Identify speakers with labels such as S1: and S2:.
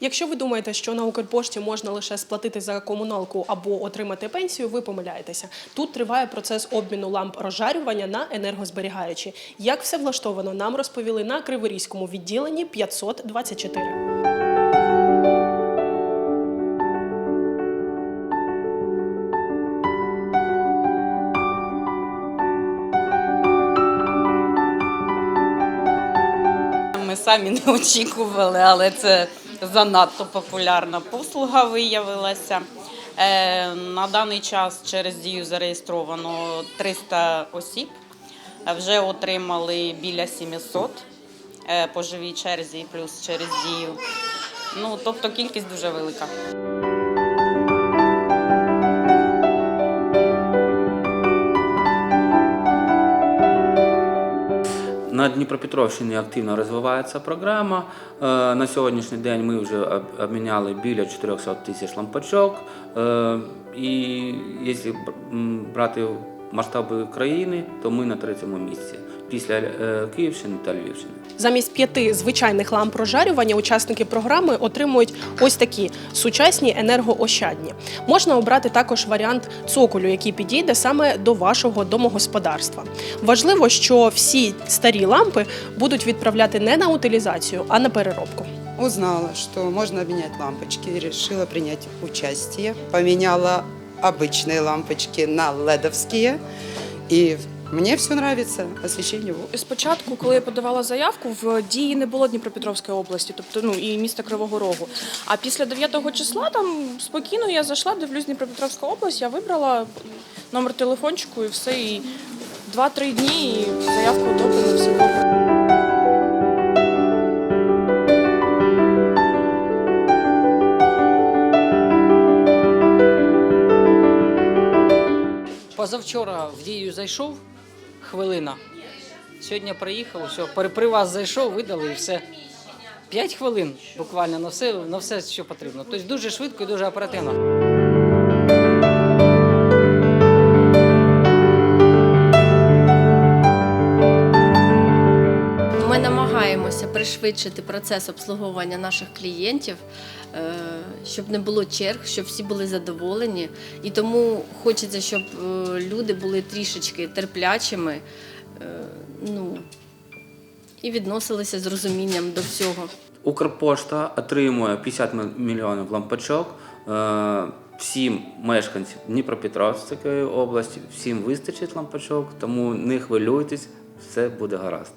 S1: Якщо ви думаєте, що на Укрпошті можна лише сплатити за комуналку або отримати пенсію, ви помиляєтеся. Тут триває процес обміну ламп розжарювання на енергозберігаючі. Як все влаштовано, нам розповіли на Криворізькому відділенні 524.
S2: Ми самі не очікували, але це занадто популярна послуга виявилася. Е, На даний час через дію зареєстровано 300 осіб. Вже отримали біля 700 е, по живій черзі, плюс через дію. Ну, тобто кількість дуже велика.
S3: На Дніпропетровщині активно розвивається програма. Е, На сьогоднішній день ми вже обміняли біля 400 тисяч лампочок. Е, І якщо брати масштаби країни, то ми на третьому місці після е, Київщини та Львівщини.
S1: Замість п'яти звичайних ламп розжарювання учасники програми отримують ось такі сучасні енергоощадні. Можна обрати також варіант цоколю, який підійде саме до вашого домогосподарства. Важливо, що всі старі лампи будуть відправляти не на утилізацію, а на переробку.
S4: Узнала, что можно обменять лампочки, и решила принять участие. Поменяла обычные лампочки на ледовские. И мне все нравится, освещение.
S5: Спочатку, коли я подавала заявку, в дії не було Дніпропетровської області, тобто ну і міста Кривого Рогу. А після 9 числа там спокійно я зайшла, дивлюсь Дніпропетровська область, я вибрала номер телефончику і все. І 2-3 дні і заявку одобрено, все добре.
S6: Позавчора в дію зайшов хвилина. Сьогодні приїхав, все, при, вас зайшов, видали і все. П'ять хвилин буквально на все, на все, що потрібно. Тобто дуже швидко і дуже оперативно.
S7: Намагаємося пришвидшити процес обслуговування наших клієнтів, е, щоб не було черг, щоб всі були задоволені. І тому хочеться, щоб е, люди були трішечки терплячими е, ну, і відносилися з розумінням до всього.
S3: Укрпошта отримує 50 мільйонів лампочок. Всім мешканцям Дніпропетровської області, всім вистачить лампочок, тому не хвилюйтесь, все буде гаразд.